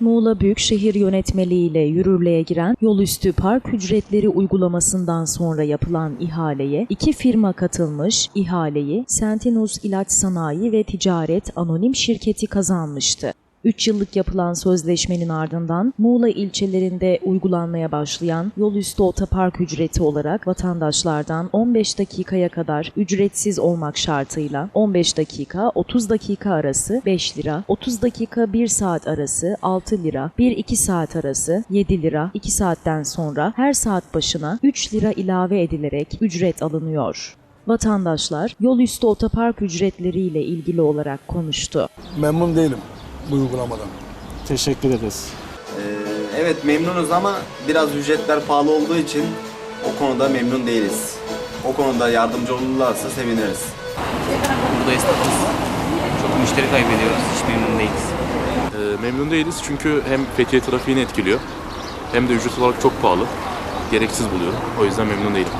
Muğla Büyükşehir Yönetmeliği ile yürürlüğe giren yol üstü park ücretleri uygulamasından sonra yapılan ihaleye iki firma katılmış, ihaleyi Sentinus İlaç Sanayi ve Ticaret Anonim Şirketi kazanmıştı. 3 yıllık yapılan sözleşmenin ardından Muğla ilçelerinde uygulanmaya başlayan yol üstü otopark ücreti olarak vatandaşlardan 15 dakikaya kadar ücretsiz olmak şartıyla 15 dakika 30 dakika arası 5 lira, 30 dakika 1 saat arası 6 lira, 1-2 saat arası 7 lira, 2 saatten sonra her saat başına 3 lira ilave edilerek ücret alınıyor. Vatandaşlar yol üstü otopark ücretleriyle ilgili olarak konuştu. Memnun değilim bu uygulamadan. Teşekkür ederiz. Ee, evet memnunuz ama biraz ücretler pahalı olduğu için o konuda memnun değiliz. O konuda yardımcı olurlarsa seviniriz. Burada esnafız. Çok müşteri kaybediyoruz. Hiç memnun değiliz. Ee, memnun değiliz çünkü hem Fethiye trafiğini etkiliyor hem de ücret olarak çok pahalı. Gereksiz buluyorum. O yüzden memnun değilim.